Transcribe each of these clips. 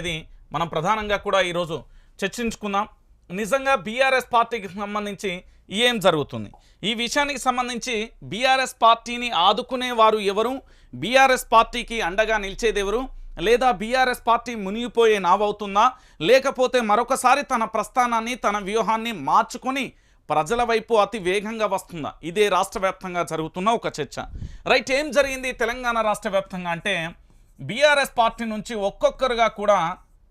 అనేది మనం ప్రధానంగా కూడా ఈరోజు చర్చించుకుందాం. నిజంగా బీఆర్ఎస్ పార్టీకి సంబంధించి ఏం జరుగుతుంది? ఈ విషయానికి సంబంధించి బీఆర్ఎస్ పార్టీని ఆదుకునే వారు ఎవరు? బీఆర్ఎస్ పార్టీకి అండగా నిలిచేది ఎవరు లేదా బీఆర్ఎస్ పార్టీ మునిగిపోయే నావవుతుందా? లేకపోతే మరొకసారి తన ప్రస్థానాన్ని తన వ్యూహాన్ని మార్చుకొని ప్రజల వైపు అతి వేగంగా వస్తుందా? ఇదే రాష్ట్ర వ్యాప్తంగా జరుగుతున్న ఒక చర్చ. రైట్ ఏం జరిగింది తెలంగాణ రాష్ట్ర వ్యాప్తంగా అంటే బీఆర్ఎస్ పార్టీ నుంచి ఒక్కొక్కరుగా కూడా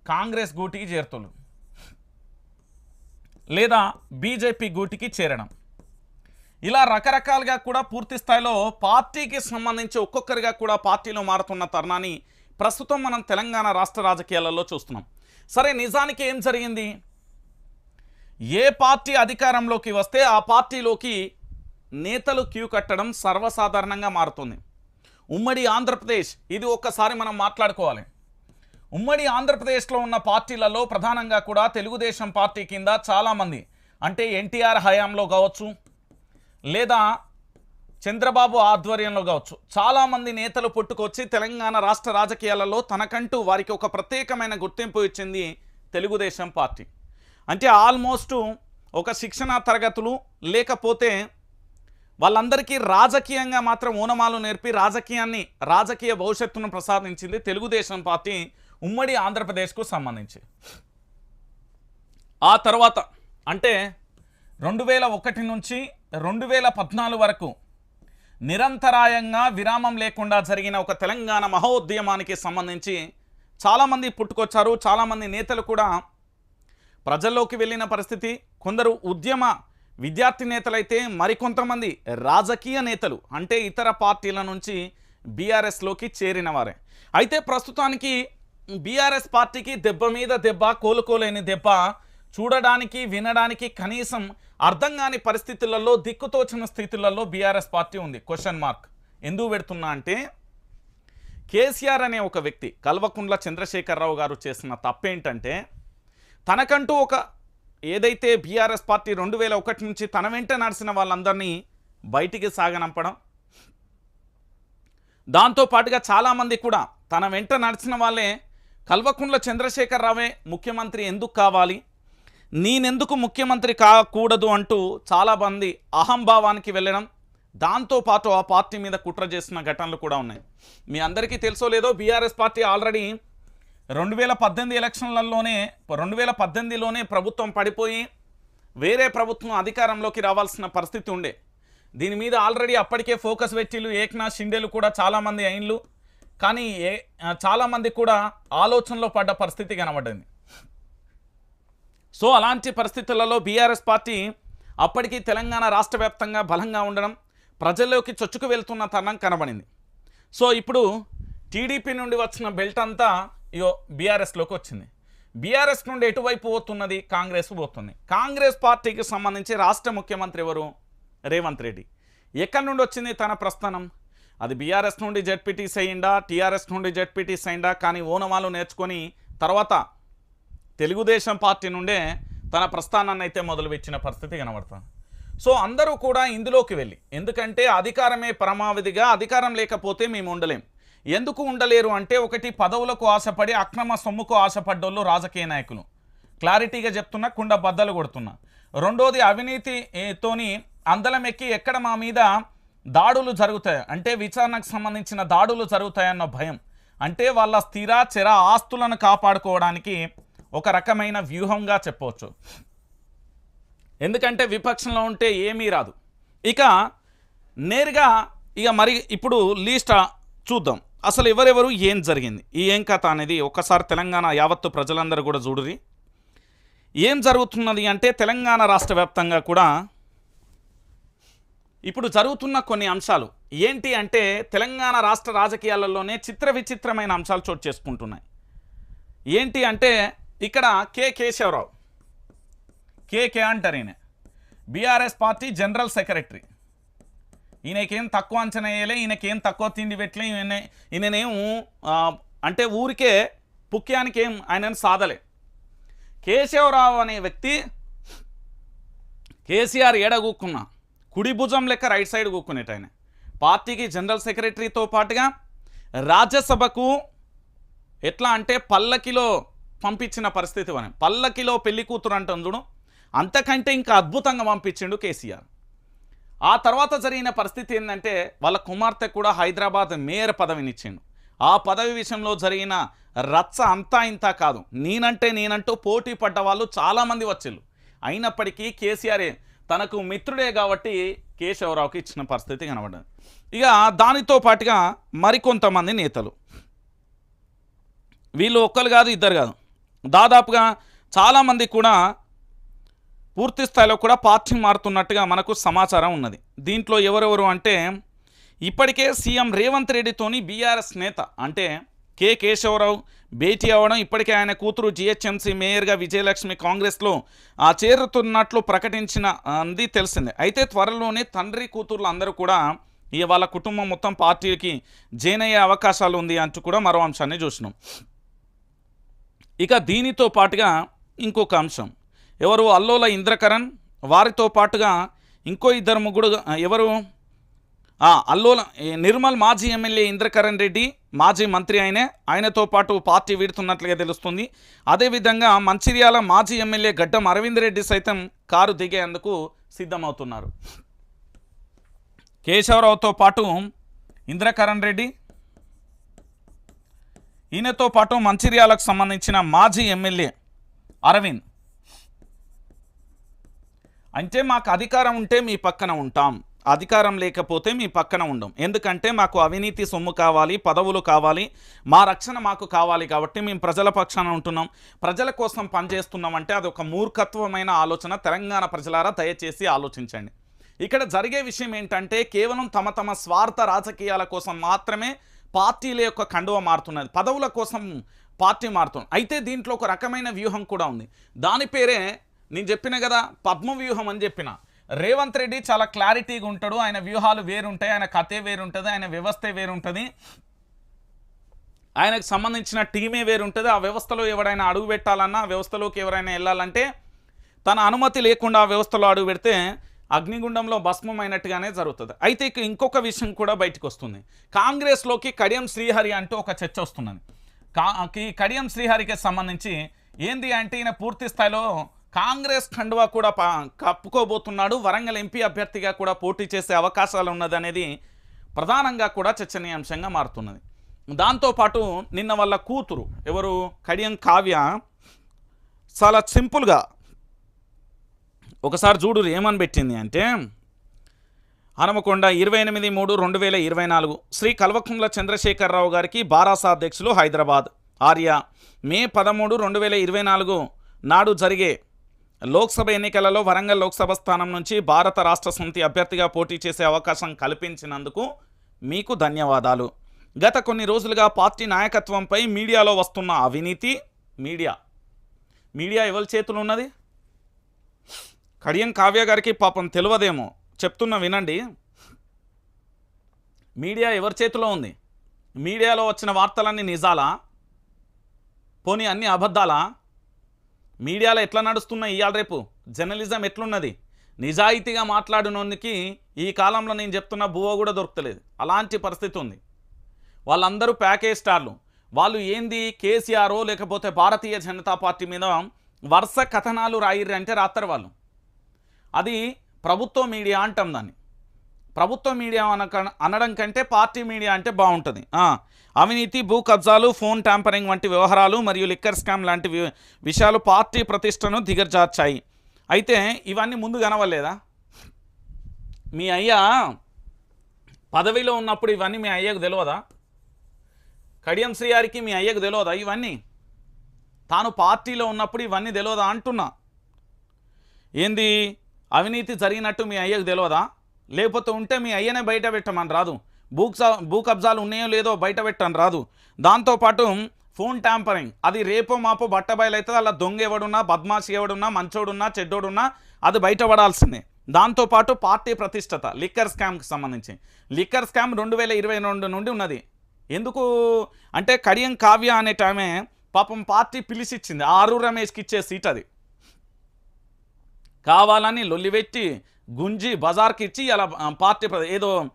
కాంగ్రెస్ గూటికి చేరుతులు లేదా బీజేపీ గూటికి చేరడం. ఇలా రకరకాలుగా కూడా పూర్తి స్థాయిలో పార్టీకి సంబంధించి ఒక్కొక్కరిగా కూడా పార్టీలో మారుతున్న తరుణాన్ని ప్రస్తుతం మనం తెలంగాణ రాష్ట్ర రాజకీయాలలో చూస్తున్నాం. సరే నిజానికి ఏం జరిగింది? ఏ పార్టీ అధికారంలోకి వస్తే ఆ పార్టీలోకి నేతలు క్యూ కట్టడం సర్వసాధారణంగా మారుతుంది. ఉమ్మడి ఆంధ్రప్రదేశ్ ఇది ఒక్కసారి మనం మాట్లాడుకోవాలి. ఉమ్మడి ఆంధ్రప్రదేశ్లో ఉన్న పార్టీలలో ప్రధానంగా కూడా తెలుగుదేశం పార్టీ కింద చాలామంది అంటే ఎన్టీఆర్ హయాంలో కావచ్చు లేదా చంద్రబాబు ఆధ్వర్యంలో కావచ్చు చాలామంది నేతలు పుట్టుకొచ్చి తెలంగాణ రాష్ట్ర రాజకీయాలలో తనకంటూ వారికి ఒక ప్రత్యేకమైన గుర్తింపు ఇచ్చింది తెలుగుదేశం పార్టీ. అంటే ఆల్మోస్ట్ ఒక శిక్షణా తరగతులు లేకపోతే వాళ్ళందరికీ రాజకీయంగా మాత్రం ఊనమాలు నేర్పి రాజకీయాన్ని రాజకీయ భవిష్యత్తును ప్రసాదించింది తెలుగుదేశం పార్టీ ఉమ్మడి ఆంధ్రప్రదేశ్కు సంబంధించి. ఆ తర్వాత అంటే రెండు వేల ఒకటి నుంచి రెండు వేల పద్నాలుగు వరకు నిరంతరాయంగా విరామం లేకుండా జరిగిన ఒక తెలంగాణ మహోద్యమానికి సంబంధించి చాలామంది పుట్టుకొచ్చారు చాలామంది నేతలు కూడా ప్రజల్లోకి వెళ్ళిన పరిస్థితి. కొందరు ఉద్యమ విద్యార్థి నేతలైతే మరికొంతమంది రాజకీయ నేతలు అంటే ఇతర పార్టీల నుంచి బీఆర్ఎస్లోకి చేరిన వారే అయితే ప్రస్తుతానికి బీఆర్ఎస్ పార్టీకి దెబ్బ మీద దెబ్బ కోలుకోలేని దెబ్బ చూడడానికి వినడానికి కనీసం అర్థం కాని పరిస్థితులలో దిక్కుతోచిన స్థితులలో బీఆర్ఎస్ పార్టీ ఉంది. క్వశ్చన్ మార్క్ ఎందుకు పెడుతున్నా అంటే కేసీఆర్ అనే ఒక వ్యక్తి కల్వకుండ్ల చంద్రశేఖరరావు గారు చేసిన తప్పేంటంటే తనకంటూ ఒక ఏదైతే బీఆర్ఎస్ పార్టీ రెండు వేల ఒకటి నుంచి తన వెంట నడిచిన వాళ్ళందరినీ బయటికి సాగనంపడం దాంతోపాటుగా చాలామంది కూడా తన వెంట నడిచిన వాళ్ళే కల్వకుంట్ల చంద్రశేఖరరావే ముఖ్యమంత్రి ఎందుకు కావాలి నేనెందుకు ముఖ్యమంత్రి కాకూడదు అంటూ చాలామంది అహంభావానికి వెళ్ళడం దాంతోపాటు ఆ పార్టీ మీద కుట్ర చేసిన ఘటనలు కూడా ఉన్నాయి. మీ అందరికీ తెలుసో లేదో బీఆర్ఎస్ పార్టీ ఆల్రెడీ రెండు వేల పద్దెనిమిది ఎలక్షన్లలోనే రెండు వేల పద్దెనిమిదిలోనే ప్రభుత్వం పడిపోయి వేరే ప్రభుత్వం అధికారంలోకి రావాల్సిన పరిస్థితి ఉండే. దీని మీద ఆల్రెడీ అప్పటికే ఫోకస్ పెట్టిలు ఏక్నాథ్ షిండేలు కూడా చాలామంది అయిన్లు. కానీ ఏ చాలామంది కూడా ఆలోచనలో పడ్డ పరిస్థితి కనబడింది. సో అలాంటి పరిస్థితులలో బీఆర్ఎస్ పార్టీ అప్పటికి తెలంగాణ రాష్ట్ర బలంగా ఉండడం ప్రజల్లోకి చొచ్చుకు వెళ్తున్న తరుణం కనబడింది. సో ఇప్పుడు టీడీపీ నుండి వచ్చిన బెల్ట్ అంతా ఇగో బీఆర్ఎస్లోకి వచ్చింది. బీఆర్ఎస్ నుండి ఎటువైపు పోతున్నది? కాంగ్రెస్ పోతుంది. కాంగ్రెస్ పార్టీకి సంబంధించి రాష్ట్ర ముఖ్యమంత్రి ఎవరు? రేవంత్ రెడ్డి. ఎక్కడి నుండి వచ్చింది తన ప్రస్థానం? అది బీఆర్ఎస్ నుండి జెడ్పీటీస్ అయిందా? టీఆర్ఎస్ నుండి జెడ్పీటీస్ అయిందా? కానీ ఓనమాలు నేర్చుకొని తర్వాత తెలుగుదేశం పార్టీ నుండే తన ప్రస్థానాన్ని అయితే మొదలుపెట్టిన పరిస్థితి కనబడుతుంది. సో అందరూ కూడా ఇందులోకి వెళ్ళి ఎందుకంటే అధికారమే పరమావధిగా అధికారం లేకపోతే మేము ఉండలేం. ఎందుకు ఉండలేరు అంటే ఒకటి పదవులకు ఆశపడి అక్రమ సొమ్ముకు ఆశపడ్డోళ్ళు రాజకీయ నాయకులు. క్లారిటీగా చెప్తున్నా కుండ బద్దలు కొడుతున్నా. రెండోది అవినీతితోని అందలం ఎక్కి ఎక్కడ మా మీద దాడులు జరుగుతాయి? అంటే విచారణకు సంబంధించిన దాడులు జరుగుతాయన్న భయం. అంటే వాళ్ళ స్థిర చెర ఆస్తులను కాపాడుకోవడానికి ఒక రకమైన వ్యూహంగా చెప్పవచ్చు. ఎందుకంటే విపక్షంలో ఉంటే ఏమీ రాదు. ఇక నేరుగా ఇక మరి ఇప్పుడు లీస్ట్ చూద్దాం. అసలు ఎవరెవరు ఏం జరిగింది? ఈ ఏం కథ అనేది ఒక్కసారి తెలంగాణ యావత్తు ప్రజలందరూ కూడా చూడురి ఏం జరుగుతున్నది అంటే తెలంగాణ రాష్ట్ర వ్యాప్తంగా కూడా ఇప్పుడు జరుగుతున్న కొన్ని అంశాలు. ఏంటి అంటే తెలంగాణ రాష్ట్ర రాజకీయాలలోనే చిత్ర విచిత్రమైన అంశాలు చోటు చేసుకుంటున్నాయి. ఏంటి అంటే ఇక్కడ కె కేశవరావు. కేకే అంటారు ఈయన. BRS party general secretary. ఈయనకేం తక్కువ అంచనా వేయలే ఈయనకేం తక్కువ తిండి పెట్టలే ఈయన ఈయననేం అంటే ఊరికే పుక్యానికి ఏం ఆయనని సాధలే. కేశవరావు అనే వ్యక్తి కేసీఆర్ ఏడ కూక్కున్నా కుడి భుజం లెక్క రైట్ సైడ్ కూక్కునేట ఆయన. పార్టీకి జనరల్ సెక్రటరీతో పాటుగా రాజ్యసభకు ఎట్లా అంటే పల్లకిలో పంపించిన పరిస్థితి మనం పల్లకిలో పెళ్ళి కూతురు అంటాం చూడు అంతకంటే ఇంకా అద్భుతంగా పంపించిండు కేసీఆర్. ఆ తర్వాత జరిగిన పరిస్థితి ఏంటంటే వాళ్ళ కుమార్తె కూడా హైదరాబాద్ మేయర్ పదవినిచ్చిండు. ఆ పదవి విషయంలో జరిగిన రచ్చ అంతా ఇంత కాదు. నేనంటే నేనంటూ పోటీ పడ్డ వాళ్ళు చాలామంది వచ్చిళ్ళు. అయినప్పటికీ కేసీఆర్ తనకు మిత్రుడే కాబట్టి కేశవరావుకి ఇచ్చిన పరిస్థితి కనబడ్డది. ఇక దానితో పాటుగా మరికొంతమంది నేతలు. వీళ్ళు ఒక్కరు కాదు ఇద్దరు కాదు. దాదాపుగా చాలామంది కూడా పూర్తి స్థాయిలో కూడా పార్టీ మారుతున్నట్టుగా మనకు సమాచారం ఉన్నది. దీంట్లో ఎవరెవరు అంటే ఇప్పటికే సీఎం రేవంత్ రెడ్డితోని బీఆర్ఎస్ నేత అంటే కె కేశవరావు భేటీ అవ్వడం ఇప్పటికే ఆయన కూతురు జిహెచ్ఎంసీ మేయర్గా విజయలక్ష్మి కాంగ్రెస్లో ఆ చేరుతున్నట్లు ప్రకటించిన అంది తెలిసిందే. అయితే త్వరలోనే తండ్రి కూతుర్లు అందరూ కూడా ఈ వాళ్ళ కుటుంబం మొత్తం పార్టీకి జైన్ అయ్యే అవకాశాలు ఉంది అంటూ కూడా మరో అంశాన్ని చూసినాం. ఇక దీనితో పాటుగా ఇంకొక అంశం. ఎవరు అల్లోల ఇంద్రకరణ్? వారితో పాటుగా ఇంకో ఇద్దరు ముగ్గురు ఎవరు? అల్లోల నిర్మల్ మాజీ ఎమ్మెల్యే ఇంద్రకరణ్ రెడ్డి మాజీ మంత్రి ఆయనే. ఆయనతో పాటు పార్టీ వీడుతున్నట్లుగా తెలుస్తుంది. అదేవిధంగా మంచిర్యాల మాజీ ఎమ్మెల్యే గడ్డం అరవింద్ రెడ్డి సైతం కారు దిగేందుకు సిద్ధమవుతున్నారు. కేశవరావుతో పాటు ఇంద్రకరణ్ రెడ్డి. ఈయనతో పాటు మంచిర్యాలకు సంబంధించిన మాజీ ఎమ్మెల్యే అరవింద్. అంటే మాకు అధికారం ఉంటే మీ పక్కన ఉంటాం. అధికారం లేకపోతే మీ పక్కన ఉండం. ఎందుకంటే మాకు అవినీతి సొమ్ము కావాలి పదవులు కావాలి. మా రక్షణ మాకు కావాలి కాబట్టి మేము ప్రజల పక్షాన ఉంటున్నాం. ప్రజల కోసం పనిచేస్తున్నాం అంటే అది ఒక మూర్ఖత్వమైన ఆలోచన. తెలంగాణ ప్రజలారా దయచేసి ఆలోచించండి. ఇక్కడ జరిగే విషయం ఏంటంటే కేవలం తమ తమ స్వార్థ రాజకీయాల కోసం మాత్రమే పార్టీల యొక్క కండువ మారుతున్నది. పదవుల కోసం పార్టీ మారుతుంది అయితే దీంట్లో ఒక రకమైన వ్యూహం కూడా ఉంది. దాని పేరే నేను చెప్పిన కదా పద్మ వ్యూహం అని చెప్పిన. రేవంత్ రెడ్డి చాలా క్లారిటీగా ఉంటాడు ఆయన వ్యూహాలు వేరుంటాయి ఆయన కథే వేరుంటుంది ఆయన వ్యవస్థే వేరుంటుంది. ఆయనకు సంబంధించిన టీమే వేరుంటుంది ఆ వ్యవస్థలో ఎవరైనా అడుగు పెట్టాలన్నా వ్యవస్థలోకి ఎవరైనా వెళ్ళాలంటే తన అనుమతి లేకుండా ఆ వ్యవస్థలో అడుగు పెడితే అగ్నిగుండంలో భస్మమైనట్టుగానే జరుగుతుంది. అయితే ఇక ఇంకొక విషయం కూడా బయటకు వస్తుంది. కాంగ్రెస్లోకి కడియం శ్రీహరి అంటూ ఒక చర్చ వస్తున్నది. కా ఈ కడియం శ్రీహరికి సంబంధించి ఏంది అంటే ఈయన పూర్తి స్థాయిలో కాంగ్రెస్ ఖండువా కూడా పా కప్పుకోబోతున్నాడు. వరంగల్ ఎంపీ అభ్యర్థిగా కూడా పోటీ చేసే అవకాశాలు ఉన్నదనేది ప్రధానంగా కూడా చర్చనీయాంశంగా మారుతున్నది. దాంతోపాటు నిన్న వాళ్ళ కూతురు ఎవరు? కడియం కావ్య చాలా సింపుల్గా ఒకసారి చూడు ఏమని పెట్టింది అంటే హనుమకొండ ఇరవై ఎనిమిది మూడు రెండు వేల ఇరవై నాలుగు శ్రీ కల్వకుంట్ల చంద్రశేఖరరావు గారికి బారాసా అధ్యక్షులు హైదరాబాద్. ఆర్య మే పదమూడు రెండు వేల ఇరవై నాలుగు నాడు జరిగే లోక్సభ ఎన్నికలలో వరంగల్ లోక్సభ స్థానం నుంచి భారత రాష్ట్ర సమితి అభ్యర్థిగా పోటీ చేసే అవకాశం కల్పించినందుకు మీకు ధన్యవాదాలు. గత కొన్ని రోజులుగా పార్టీ నాయకత్వంపై మీడియాలో వస్తున్న అవినీతి మీడియా. మీడియా ఎవరి చేతులు ఉన్నది? కడియం కావ్య గారికి పాపం తెలియదేమో. చెప్తున్నా వినండి. మీడియా ఎవరి చేతిలో ఉంది? మీడియాలో వచ్చిన వార్తలన్నీ నిజాలా? పోనీ అన్ని అబద్ధాలా? మీడియాలో ఎట్లా నడుస్తున్నాయి ఇవాళ రేపు? జర్నలిజం ఎట్లున్నది? నిజాయితీగా మాట్లాడినోనికి ఈ కాలంలో నేను చెప్తున్న బువ్వ కూడా దొరకలేదు అలాంటి పరిస్థితి ఉంది. వాళ్ళందరూ ప్యాకేజ్ స్టార్లు వాళ్ళు ఏంది కేసీఆర్ లేకపోతే భారతీయ జనతా పార్టీ మీద వరుస కథనాలు రాయిర్రు అంటే రాస్తారు వాళ్ళు. అది ప్రభుత్వ మీడియా అంటాం దాన్ని. ప్రభుత్వ మీడియా అనక అనడం కంటే పార్టీ మీడియా అంటే బాగుంటుంది. అవినీతి భూ కబ్జాలు ఫోన్ ట్యాంపరింగ్ వంటి వ్యవహారాలు మరియు లిక్కర్ స్కామ్ లాంటి విషయాలు పార్టీ ప్రతిష్టను దిగజార్చాయి. అయితే ఇవన్నీ ముందు కనవలేదా మీ అయ్యా పదవిలో ఉన్నప్పుడు ఇవన్నీ మీ అయ్యకు తెలియదా కడియం శ్రీయారికి మీ అయ్యకు తెలియదా ఇవన్నీ? తాను పార్టీలో ఉన్నప్పుడు ఇవన్నీ తెలియదా అంటున్నా. ఏంది? అవినీతి జరిగినట్టు మీ అయ్యకు తెలియదా లేకపోతే ఉంటే మీ అయ్యనే బయట పెట్టమని రాదు. భూ భూ కబ్జాలు ఉన్నాయో లేదో బయట పెట్టని రాదు. దాంతోపాటు ఫోన్ ట్యాంపరింగ్. అది రేపో మాపో బట్టబయలు అవుతుంది అలా దొంగ ఎవడున్నా బద్మాషి ఎవడున్నా మంచోడున్నా చెడ్డోడున్నా అది బయటపడాల్సిందే దాంతోపాటు పార్టీ ప్రతిష్టత లిక్కర్ స్కామ్కి సంబంధించి. లిక్కర్ స్కామ్ రెండు వేల ఇరవై రెండు నుండి ఉన్నది. ఎందుకు? అంటే కడియం కావ్య అనే టైమే పాపం పార్టీ పిలిచిచ్చింది ఆరు రమేష్కి ఇచ్చే సీట్ అది కావాలని లొల్లిపెట్టి గుంజి బజార్కి ఇచ్చి అలా పార్టీ ప్ర- ఏదో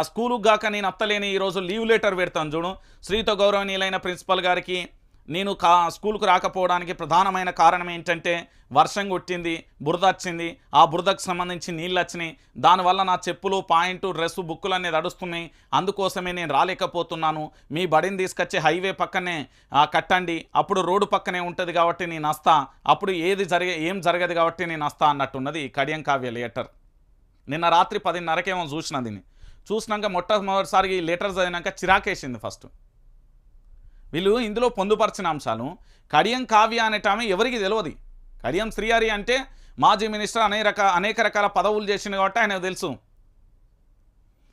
స్కూలుకు గాక నేను అత్తలేని ఈరోజు లీవ్ లెటర్ పెడతాను చూడు. శ్రీతో గౌరవనీయులైన ప్రిన్సిపల్ గారికి నేను కా స్కూల్కు రాకపోవడానికి ప్రధానమైన కారణం ఏంటంటే వర్షం కొట్టింది బురద వచ్చింది. ఆ బురదకు సంబంధించి నీళ్ళు వచ్చినాయి. దానివల్ల నా చెప్పులు పాయింటు డ్రెస్సు బుక్కులు అనేది అడుస్తున్నాయి అందుకోసమే నేను రాలేకపోతున్నాను. మీ బడిని తీసుకొచ్చి హైవే పక్కనే కట్టండి. అప్పుడు రోడ్డు పక్కనే ఉంటుంది కాబట్టి నేను వస్తా. అప్పుడు ఏది జరిగే ఏం జరగదు కాబట్టి నేను వస్తా అన్నట్టున్నది కడియం కావ్య లెటర్. నిన్న రాత్రి పదిన్నరకేమో చూసిన దీన్ని. చూసినాక మొట్టమొదటిసారి ఈ లెటర్ చదివినాక చిరాకేసింది ఫస్ట్. వీళ్ళు ఇందులో పొందుపరిచిన అంశాలు. కడియం కావ్య అనేట ఆమె ఎవరికి తెలియదు కడియం శ్రీహరి అంటే మాజీ మినిస్టర్ అనే రక అనేక రకాల పదవులు చేసింది కాబట్టి ఆయనకు తెలుసు.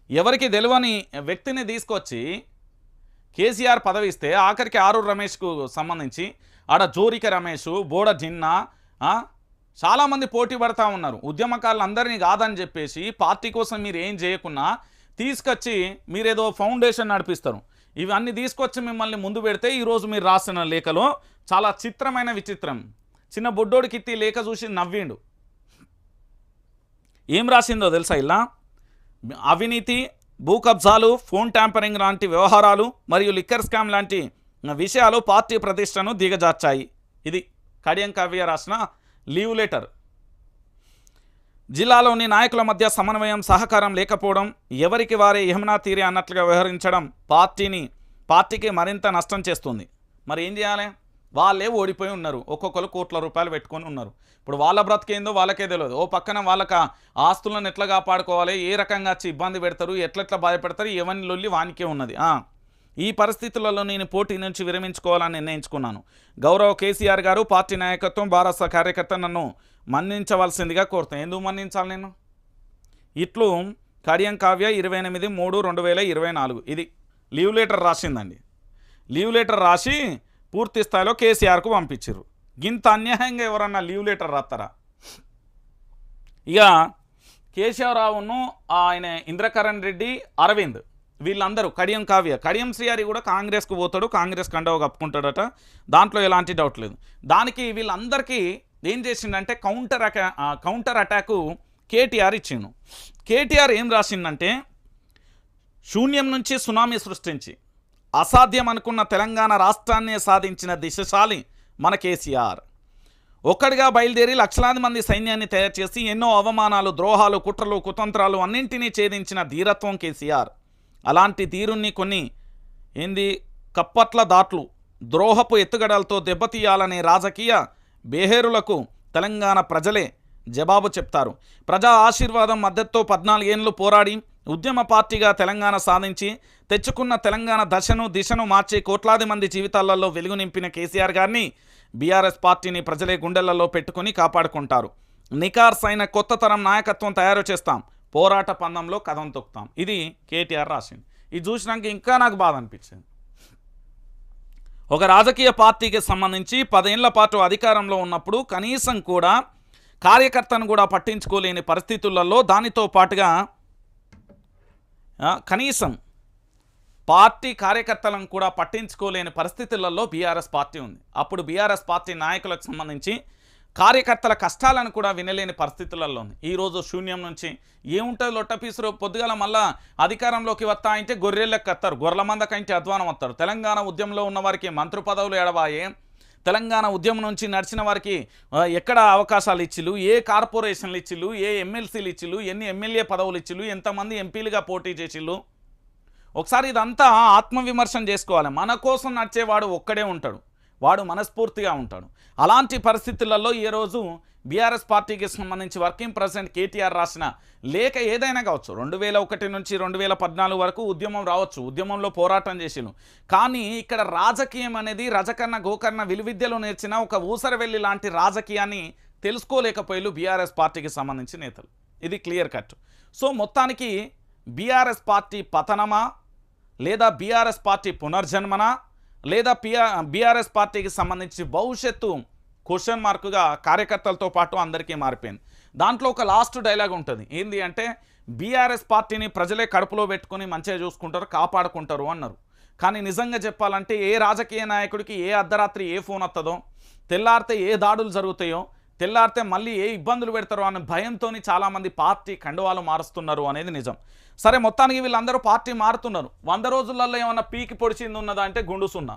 ఎవరికి తెలియని వ్యక్తిని తీసుకొచ్చి కేసీఆర్ పదవి ఇస్తే ఆఖరికి ఆరూరు రమేష్కు సంబంధించి ఆడ జోరిక రమేష్ బోడ జిన్నా చాలామంది పోటీ పడతా ఉన్నారు. ఉద్యమకారులందరినీ కాదని చెప్పేసి పార్టీ కోసం మీరు ఏం చేయకున్నా తీసుకొచ్చి మీరేదో ఫౌండేషన్ నడిపిస్తారు. ఇవన్నీ తీసుకొచ్చి మిమ్మల్ని ముందు పెడితే ఈరోజు మీరు రాసిన లేఖలో చాలా చిత్రమైన విచిత్రం. చిన్న బొడ్డోడికి ఇత్తి లేఖ చూసి నవ్విండు. ఏం రాసిందో తెలుసా ఇలా అవినీతి భూ కబ్జాలు ఫోన్ ట్యాంపరింగ్ లాంటి వ్యవహారాలు మరియు లిక్కర్ స్కామ్ లాంటి విషయాలు పార్టీ ప్రతిష్టను దిగజార్చాయి. ఇది కడియం కవ్య రాసిన లీవ్ లెటర్. జిల్లాలోని నాయకుల మధ్య సమన్వయం సహకారం లేకపోవడం ఎవరికి వారే యమునా తీరే అన్నట్లుగా వ్యవహరించడం పార్టీని పార్టీకి మరింత నష్టం చేస్తుంది. మరి ఏం చేయాలి? వాళ్ళే ఓడిపోయి ఉన్నారు. ఒక్కొక్కరు కోట్ల రూపాయలు పెట్టుకొని ఉన్నారు. ఇప్పుడు వాళ్ళ బ్రతికేందో వాళ్ళకే తెలియదు. ఓ పక్కన వాళ్ళకి ఆస్తులను ఎట్లా కాపాడుకోవాలి? ఏ రకంగా వచ్చి ఇబ్బంది పెడతారు? ఎట్లెట్లా బాధపెడతారు? ఎవరిని లొల్లి వానికే ఉన్నది. ఈ పరిస్థితులలో నేను పోటీ నుంచి విరమించుకోవాలని నిర్ణయించుకున్నాను. గౌరవ కేసీఆర్ గారు పార్టీ నాయకత్వం భారత కార్యకర్త నన్ను మన్నించవలసిందిగా కోరుతాను. ఎందుకు మన్నించాలి నేను? ఇట్లు కడియం కావ్య ఇరవై ఎనిమిది మూడు రెండు వేల ఇరవై నాలుగు. ఇది లీవ్ లెటర్ రాసిందండి. లీవ్ లెటర్ రాసి పూర్తి స్థాయిలో కేసీఆర్కు పంపించారు గింత అన్యాయంగా ఎవరన్నా లీవ్ లెటర్ రాస్తారా ఇక కేశవరావును ఆయన ఇంద్రకరణ్ రెడ్డి అరవింద్ వీళ్ళందరూ కడియం కావ్య. కడియం శ్రీహరి కూడా కాంగ్రెస్కు పోతాడు కాంగ్రెస్ కండవ కప్పుకుంటాడట. దాంట్లో ఎలాంటి డౌట్ లేదు. దానికి వీళ్ళందరికీ ఏం చేసిండంటే counter attack counter attack KTR ఇచ్చిండు. కేటీఆర్ ఏం రాసిందంటే శూన్యం నుంచి సునామీ సృష్టించి అసాధ్యం అనుకున్న తెలంగాణ రాష్ట్రాన్నే సాధించిన దిశశాలి మన కేసీఆర్. ఒక్కడిగా బయలుదేరి లక్షలాది మంది సైన్యాన్ని తయారు చేసి ఎన్నో అవమానాలు ద్రోహాలు కుట్రలు కుతంత్రాలు అన్నింటినీ ఛేదించిన ధీరత్వం కేసీఆర్. అలాంటి తీరుని కొన్ని ఏంది కప్పట్ల దాట్లు ద్రోహపు ఎత్తుగడలతో దెబ్బతీయాలనే రాజకీయ బేహేరులకు తెలంగాణ ప్రజలే జవాబు చెప్తారు. ప్రజా ఆశీర్వాదం మద్దతుతో పద్నాలుగేండ్లు పోరాడి ఉద్యమ పార్టీగా తెలంగాణ సాధించి తెచ్చుకున్న తెలంగాణ దశను దిశను మార్చి కోట్లాది మంది జీవితాలలో వెలుగు నింపిన కేసీఆర్ గారిని బీఆర్ఎస్ పార్టీని ప్రజలే గుండెలలో పెట్టుకుని కాపాడుకుంటారు. నికార్స్ అయిన కొత్త తరం నాయకత్వం తయారు చేస్తాం. పోరాట పందంలో కథం తొక్కుతాం. ఇది కేటీఆర్ రాసింది. ఇది చూసినాక ఇంకా నాకు బాధ అనిపించింది. ఒక రాజకీయ పార్టీకి సంబంధించి పదేళ్ళ పాటు అధికారంలో ఉన్నప్పుడు కనీసం కూడా కార్యకర్తను కూడా పట్టించుకోలేని పరిస్థితులలో దానితో పాటుగా కనీసం పార్టీ కార్యకర్తలను కూడా పట్టించుకోలేని పరిస్థితులలో బీఆర్ఎస్ పార్టీ ఉంది. అప్పుడు బీఆర్ఎస్ పార్టీ నాయకులకు సంబంధించి కార్యకర్తల కష్టాలను కూడా వినలేని పరిస్థితులలో ఈరోజు శూన్యం నుంచి ఏముంటుంది లొట్టపీసురు పొద్దుగల మళ్ళా అధికారంలోకి వస్తా అంటే గొర్రెలకు వస్తారు గొర్రెల మందకంటే అధ్వానం వస్తారు. తెలంగాణ ఉద్యమంలో ఉన్న వారికి మంత్రి పదవులు ఎడవాయే తెలంగాణ ఉద్యమం నుంచి నడిచిన వారికి ఎక్కడ అవకాశాలు ఇచ్చిలు ఏ కార్పొరేషన్లు ఇచ్చిలు ఏ ఎమ్మెల్సీలు ఇచ్చిలు ఎన్ని ఎమ్మెల్యే పదవులు ఇచ్చిలు ఎంతమంది ఎంపీలుగా పోటీ చేసిళ్ళు ఒకసారి ఇదంతా ఆత్మవిమర్శన చేసుకోవాలి. మన కోసం నడిచేవాడు ఒక్కడే ఉంటాడు. వాడు మనస్ఫూర్తిగా ఉంటాడు. అలాంటి పరిస్థితులలో ఈ రోజు బీఆర్ఎస్ పార్టీకి సంబంధించి వర్కింగ్ ప్రెసిడెంట్ కేటీఆర్ రాసిన లేఖ ఏదైనా కావచ్చు రెండు వేల ఒకటి నుంచి రెండు వేల పద్నాలుగు వరకు ఉద్యమం రావచ్చు ఉద్యమంలో పోరాటం చేసిను కానీ ఇక్కడ రాజకీయం అనేది రజకన్న గోకర్ణ విలువిద్యలో నేర్చిన ఒక ఊసరవెల్లి లాంటి రాజకీయాన్ని తెలుసుకోలేకపోయారు బీఆర్ఎస్ పార్టీకి సంబంధించి నేతలు. ఇది క్లియర్ కట్. సో మొత్తానికి బీఆర్ఎస్ పార్టీ పతనమా లేదా బీఆర్ఎస్ పార్టీ పునర్జన్మనా? లేదా పిఆర్ బీఆర్ఎస్ పార్టీకి సంబంధించి భవిష్యత్తు క్వశ్చన్ మార్కుగా కార్యకర్తలతో పాటు అందరికీ మారిపోయింది. దాంట్లో ఒక లాస్ట్ డైలాగ్ ఉంటుంది. ఏంది అంటే బీఆర్ఎస్ పార్టీని ప్రజలే కడుపులో పెట్టుకొని మంచిగా చూసుకుంటారు కాపాడుకుంటారు అన్నారు. కానీ నిజంగా చెప్పాలంటే ఏ రాజకీయ నాయకుడికి ఏ అర్ధరాత్రి ఏ ఫోన్ వస్తుందో తెల్లారితే ఏ దాడులు జరుగుతాయో తెల్లారితే మళ్ళీ ఏ ఇబ్బందులు పెడతారో అనే భయంతో చాలామంది పార్టీ కండువాలు మారుస్తున్నారు అనేది నిజం. సరే మొత్తానికి వీళ్ళందరూ పార్టీ మారుతున్నారు. వంద రోజులలో ఏమన్నా పీకి పొడిచింది ఉన్నదా అంటే గుండు సున్నా.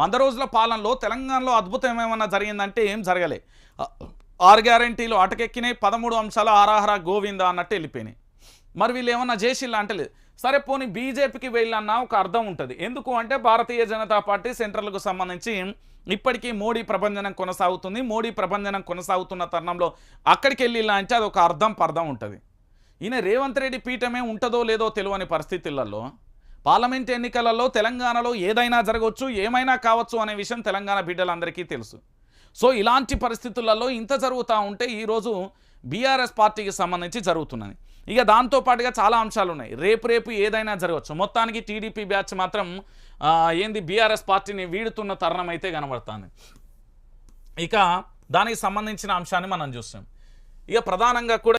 వంద రోజుల పాలనలో తెలంగాణలో అద్భుతం ఏమైనా జరిగిందంటే ఏం జరగలే. ఆరు గ్యారంటీలు అటకెక్కినాయి పదమూడు అంశాలు ఆరాహర గోవింద అన్నట్టు వెళ్ళిపోయినాయి. మరి వీళ్ళు ఏమన్నా చేసిల్లా అంటే లేదు. సరే పోనీ బీజేపీకి వెళ్ళన్నా ఒక అర్థం ఉంటుంది. ఎందుకు అంటే భారతీయ జనతా పార్టీ సెంట్రల్కు సంబంధించి ఇప్పటికీ మోడీ ప్రభంజనం కొనసాగుతుంది. మోడీ ప్రభంజనం కొనసాగుతున్న తరుణంలో అక్కడికి వెళ్ళిలా అంటే అది ఒక అర్థం పర్థం ఉంటుంది. ఈయన రేవంత్ రెడ్డి పీఠమే ఉంటుందో లేదో తెలియని పరిస్థితులలో పార్లమెంట్ ఎన్నికలలో తెలంగాణలో ఏదైనా జరగవచ్చు ఏమైనా కావచ్చు అనే విషయం తెలంగాణ బిడ్డలందరికీ తెలుసు. సో ఇలాంటి పరిస్థితులలో ఇంత జరుగుతూ ఉంటే ఈరోజు బీఆర్ఎస్ పార్టీకి సంబంధించి జరుగుతున్నది. ఇక దాంతోపాటుగా చాలా అంశాలు ఉన్నాయి రేపు రేపు ఏదైనా జరగవచ్చు. మొత్తానికి టీడీపీ బ్యాచ్ మాత్రం ఏంది బీఆర్ఎస్ పార్టీని వీడుతున్న తరుణం అయితే కనబడుతుంది. ఇక దానికి సంబంధించిన అంశాన్ని మనం చూస్తాం. ఇక ప్రధానంగా కూడా